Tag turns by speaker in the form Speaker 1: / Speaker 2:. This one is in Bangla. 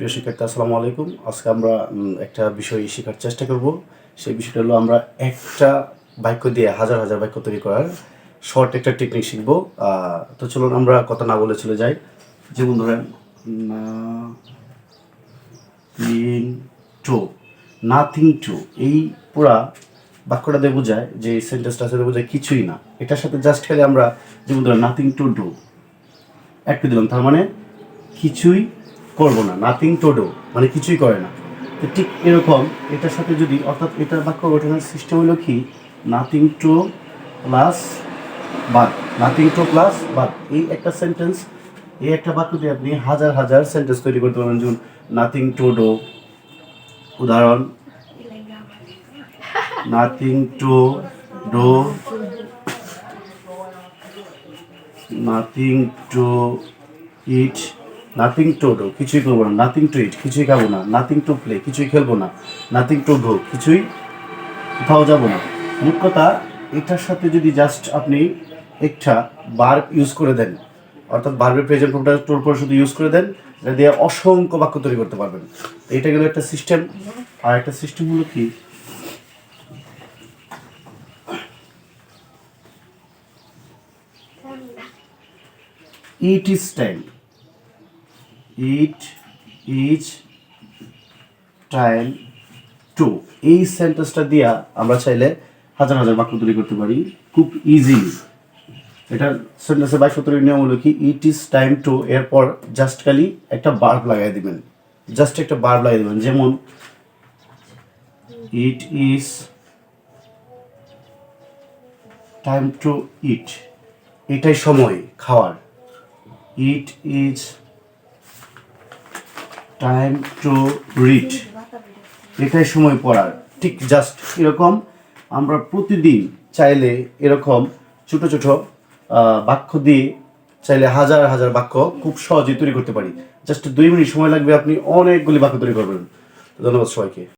Speaker 1: প্রিয় শিক্ষার্থী, আসসালামু আলাইকুম। আজকে আমরা একটা বিষয় শেখার চেষ্টা করব। সেই বিষয়টা হলো আমরা একটা বাক্য দিয়ে হাজার হাজার বাক্য তৈরি করার শর্ট একটা টেকনিক শিখব। তো চলুন আমরা কথা না বলে চলে যাই। যেমন ধরেন টু নাথিং টু এই পুরা বাক্যটা দিয়ে বোঝায় যে সেন্টেন্সটা সাথে বোঝায় কিছুই না। এটার সাথে জাস্ট খেলে আমরা, যেমন ধরেন নাথিং টু ডু একটা দিলাম। তার মানে কিছুই করব না নাথিং টু ডু মানে কিছুই করে না। তো ঠিক এরকম, এটার সাথে যদি, অর্থাৎ এটার বাক্য গঠনের সিস্টেম হলো কি? নাথিং টু প্লাস বাদ নাথিং টু প্লাস বাদ এই একটা সেন্টেন্স এই একটা বাক্য দিয়ে আপনি হাজার হাজার সেন্টেন্স তৈরি করতে পারবেন। যেমন নাথিং টু ডু উদাহরণ nothing to do nothing to eat nothing to do কিছুই করব না। নাথিং টু ইট কিছুই খাব না। নাথিং টু প্লে কিছুই খেলব না। নাথিং টু গো কিছুই কোথাও যাব না। কথা এটার সাথে যদি জাস্ট আপনি একটা বার্ব ইউজ করে দেন, অর্থাৎ বার্বের প্রেজেন্ট ফর্মটা টোর পর শুধু ইউজ করে দেন, এটা দিয়ে অসংখ্য বাক্য তৈরি করতে পারবেন। এটা গেল একটা সিস্টেম আর একটা সিস্টেম হলো কি? It is time it is time to এই সেন্টেন্সটা দিয়া আমরা চাইলে হাজার হাজার বাক্য তৈরি করতে পারি। খুব ইজিলি এটা সেন্টেন্সের বাইশ সত্তরের নিয়ম হলো কি ইট ইজ টাইম টু এরপর জাস্ট খালি একটা বার্ব লাগাই দিবেন। জাস্ট একটা বার্ব লাগাই দিবেন, যেমন it is time to eat এটাই সময়, খাওয়ার। It is time to read এটাই সময় পড়ার। ঠিক জাস্ট এরকম। আমরা প্রতিদিন চাইলে এরকম ছোট ছোট বাক্য দিয়ে চাইলে হাজার হাজার বাক্য খুব সহজেই তৈরি করতে পারি। জাস্ট দুই মিনিট সময় লাগবে, আপনি অনেকগুলি বাক্য তৈরি করবেন। ধন্যবাদ সবাইকে।